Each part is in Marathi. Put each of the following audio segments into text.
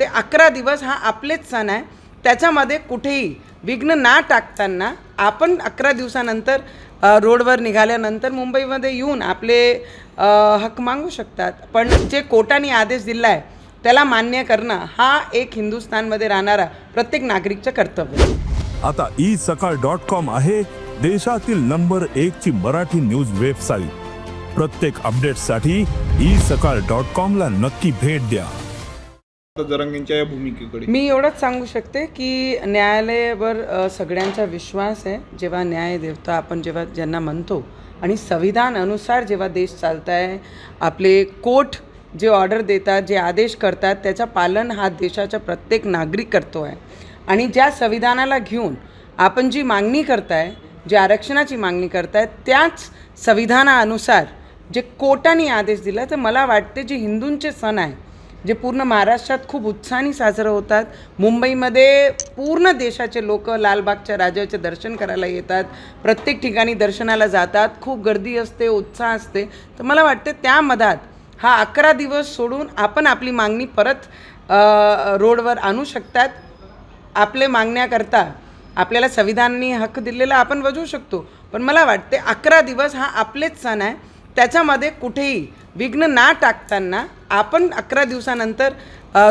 ते अकरा दिवस हा आपलेच सण आहे. त्याच्यामध्ये कुठेही विघ्न ना टाकताना आपण अकरा दिवसानंतर रोडवर निघाल्यानंतर मुंबईमध्ये येऊन आपले हक मागू शकतात. पण जे कोर्टाने आदेश दिला आहे त्याला मान्य करणं हा एक हिंदुस्थानमध्ये राहणारा प्रत्येक नागरिकचं कर्तव्य आता ई सकाळ डॉट कॉम आहे देशातील नंबर एक ची मराठी न्यूज वेबसाईट. प्रत्येक अपडेटसाठी ई सकाळ डॉट कॉम ला नक्की भेट द्या. जरंगींच्या या भूमिकेकडे. मी एवढंच सांगू शकते की न्यायालयावर सगळ्यांचा विश्वास आहे. जेव्हा न्याय देवता आपण जेव्हा ज्यांना म्हणतो आणि संविधान अनुसार जेव्हा देश चालत आहे आपले कोर्ट जे ऑर्डर देतात जे आदेश करतात त्याचा पालन हा देशाचा प्रत्येक नागरिक करतो आहे. आणि ज्या संविधानाला घेऊन आपण जी मागणी करताय जे आरक्षणाची मागणी करताय त्याच संविधानानुसार जे कोर्टाने आदेश दिला तर मला वाटते जे हिंदूंचे सण आहे जे पूर्ण महाराष्ट्रात खूप उत्साहाने साजरं होतात. मुंबईमध्ये पूर्ण देशाचे लोक लालबागच्या राजाचे दर्शन करायला येतात. प्रत्येक ठिकाणी दर्शनाला जातात. खूप गर्दी असते उत्साह असते. तर मला वाटते त्या मधात हा अकरा दिवस सोडून आपण आपली मागणी परत रोडवर आणू शकतात. आपले मागण्याकरता आपल्याला संविधानाने हक्क दिलेला आपण वजवू शकतो. पण मला वाटते अकरा दिवस हा आपलेच सण आहे. त्याच्यामध्ये कुठेही विघ्न ना टाकताना आपण अकरा दिवसानंतर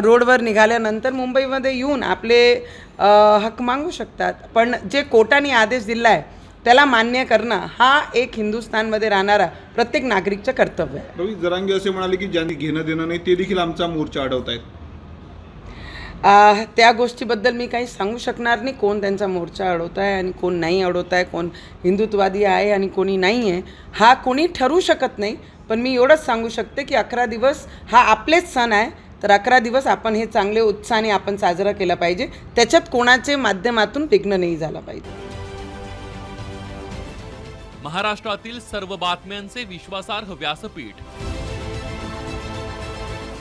रोडवर निघाल्यानंतर मुंबईमध्ये येऊन आपले हक मागू शकतात. पण जे कोर्टाने आदेश दिला आहे त्याला मान्य करणं हा एक हिंदुस्थानमध्ये राहणारा प्रत्येक नागरिकचं कर्तव्य आहे. रवी जरांगे असे म्हणाले की ज्यांनी घेणं देणं नाही ते देखील आमचा मोर्चा अडवत आहेत त्या गोष्टीबद्दल मी काही सांगू शकणार नाही. कोण त्यांचा मोर्चा अडवत आहे आणि कोण नाही अडवत आहे कोण हिंदुत्ववादी आहे आणि कोणी नाही आहे हा कोणी ठरू शकत नाही. पण मी एवढंच सांगू शकते की अकरा दिवस हा आपलेच सण आहे. तर अकरा दिवस आपण हे चांगले उत्साहाने आपण साजरा केला पाहिजे. त्याच्यात कोणाचे माध्यमातून विघ्न नाही झाला पाहिजे. महाराष्ट्रातील सर्व बातम्यांचे विश्वासार्ह व्यासपीठ.